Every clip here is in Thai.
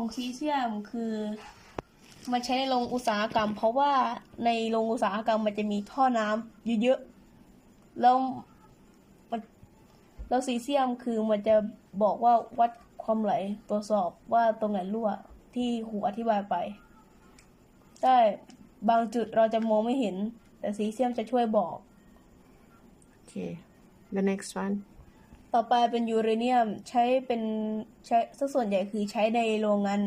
ของซีเซียมคือ มันใช้ในโรงอุตสาหกรรม เพราะว่าในโรงอุตสาหกรรมมันจะมีท่อน้ำเยอะๆแล้วแล้วซีเซียมคือมันจะบอกว่าวัดความไหลตรวจสอบว่าตรงไหนรั่วที่ครูอธิบายไป ได้บางจุดเราจะมองไม่เห็น แต่ซีเซียมจะช่วยบอก Okay. The next one. ต่อไปเป็นยูเรเนียมใช้เป็นใช้ซะส่วนใหญ่คือใช้ในโรงงาน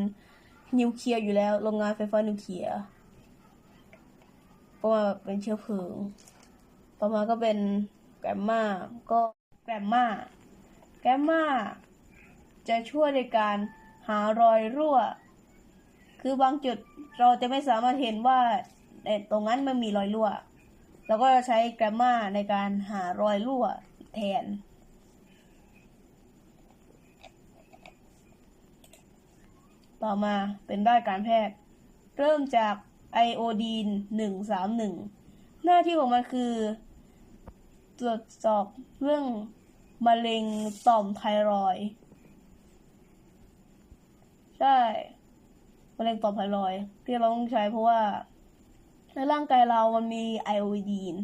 นิวเคลียร์อยู่แล้ว โรงงานไฟฟ้านิวเคลียร์เพราะว่าเป็นเชื้อเพลิง ต่อมาก็เป็นแกรมมาก็แกรมมาแกรมมาจะช่วยในการหารอยรั่ว คือบางจุดเราจะไม่สามารถเห็นว่าตรงนั้นมันมีรอยรั่วเราก็จะใช้แกรมมาในการหารอยรั่วแทน ต่อมาเป็นด้านการแพทย์ เริ่มจากไอโอดีน131หน้าที่ของมันคือ ตรวจสอบเรื่องมะเร็งต่อมไทรอยใช่มะเร็งต่อมไทรอยที่เราต้องใช้เพราะว่า ในร่างกายเรามันมีไอโอดีน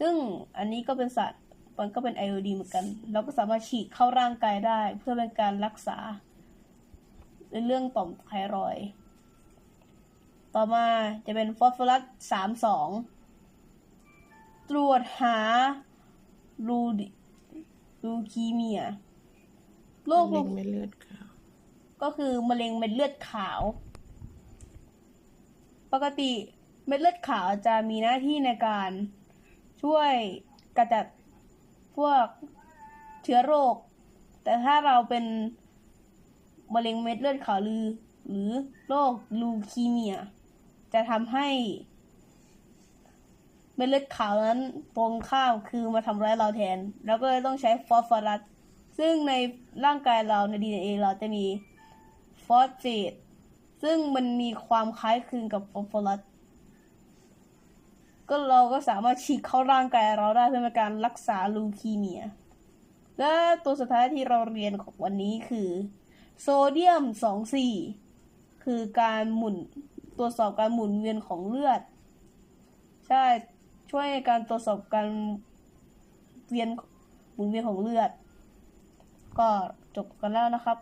ซึ่งอันนี้ก็เป็นสัตว์มันก็เป็นไอโอดีนเหมือนกัน เราก็สามารถฉีดเข้าร่างกายได้เพื่อเป็นการรักษา ในเรื่องต่อมไทรอยด์ต่อมาจะเป็นฟอสฟอรัสสามสองตรวจหาลูดิลูคีเมียโรคมะเร็งเม็ดเลือดขาว ก็คือมะเร็งเม็ดเลือดขาว ปกติเม็ดเลือดขาวจะมีหน้าที่ในการช่วยกระจัดพวกเชื้อโรค แต่ถ้าเราเป็น มะเร็งเม็ดเลือดขาวหรือ หรือโรคลูคีเมีย จะทำให้ เม็ดเลือดขาวนั้นตรงข้ามคือมาทำร้ายเราแทน แล้วก็เลยต้องใช้ฟอสฟอรัสซึ่งในร่างกายเราใน DNA เราจะมีฟอสเฟตซึ่งมันมีความคล้ายคลึงกับฟอสฟอรัสก็เราก็สามารถฉีดเข้าร่างกายเราได้เพื่อเป็นการรักษาลูคีเมีย และตัวสุดท้ายที่เราเรียนของวันนี้คือ โซเดียม 24 คือการหมุนตรวจสอบการหมุนเวียนของเลือด ใช่ช่วยในการตรวจสอบการเวียนหมุนเวียนของเลือด ก็จบกันแล้วนะครับ